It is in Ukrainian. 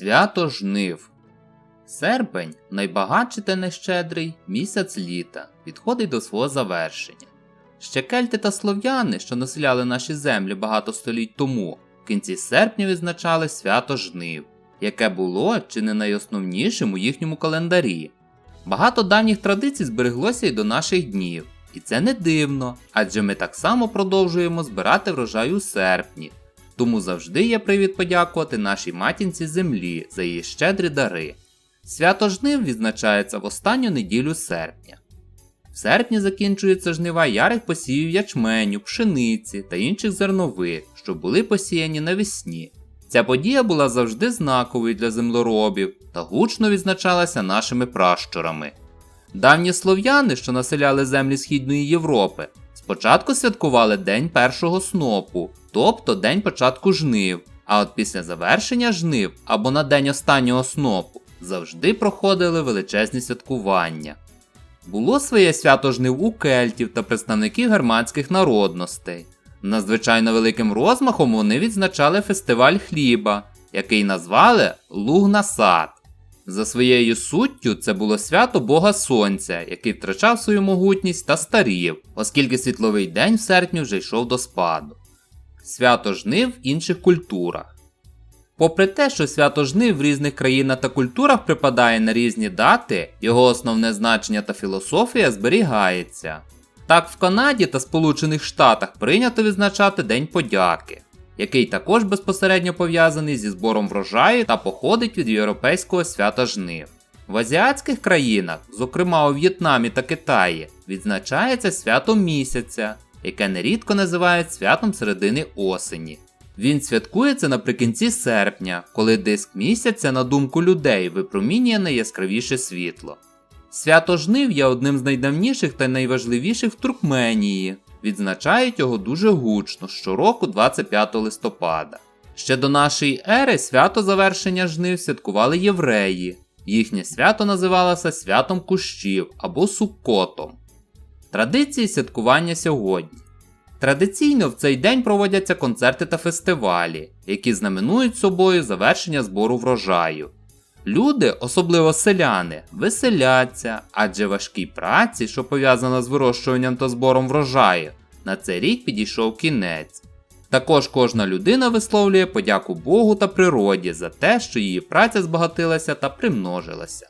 Свято жнив. Серпень найбагатший та найщедрий місяць літа підходить до свого завершення. Ще кельти та слов'яни, що населяли наші землі багато століть тому, в кінці серпня відзначали свято жнив, яке було чи не найосновнішим у їхньому календарі. Багато давніх традицій збереглося й до наших днів, і це не дивно, адже ми так само продовжуємо збирати врожай у серпні, тому завжди є привід подякувати нашій матінці землі за її щедрі дари. Свято жнив відзначається в останню неділю серпня. В серпні закінчуються жнива ярих посівів ячменю, пшениці та інших зернових, що були посіяні навесні. Ця подія була завжди знаковою для землеробів та гучно відзначалася нашими пращурами. Давні слов'яни, що населяли землі Східної Європи, спочатку святкували День першого снопу, тобто день початку жнив, а от після завершення жнив або на день останнього снопу завжди проходили величезні святкування. Було своє свято жнив у кельтів та представників германських народностей. Надзвичайно великим розмахом вони відзначали фестиваль хліба, який назвали Лугнасад. За своєю суттю це було свято Бога Сонця, який втрачав свою могутність та старів, оскільки світловий день в серпні вже йшов до спаду. Свято жнив в інших культурах. Попри те, що свято жнив в різних країнах та культурах припадає на різні дати, його основне значення та філософія зберігається. Так в Канаді та Сполучених Штатах прийнято відзначати День подяки, який також безпосередньо пов'язаний зі збором врожаю та походить від європейського свята жнив. В азіатських країнах, зокрема у В'єтнамі та Китаї, відзначається свято місяця, яке нерідко називають святом середини осені. Він святкується наприкінці серпня, коли диск місяця, на думку людей, випромінює найяскравіше світло. Свято жнив є одним з найдавніших та найважливіших в Туркменії. Відзначають його дуже гучно щороку 25 листопада. Ще до нашої ери свято завершення жнив святкували євреї. Їхнє свято називалося святом кущів або суккотом. Традиції святкування сьогодні. Традиційно в цей день проводяться концерти та фестивалі, які знаменують собою завершення збору врожаю. Люди, особливо селяни, веселяться, адже важкій праці, що пов'язана з вирощуванням та збором врожаю, на цей рік підійшов кінець. Також кожна людина висловлює подяку Богу та природі за те, що її праця збагатилася та примножилася.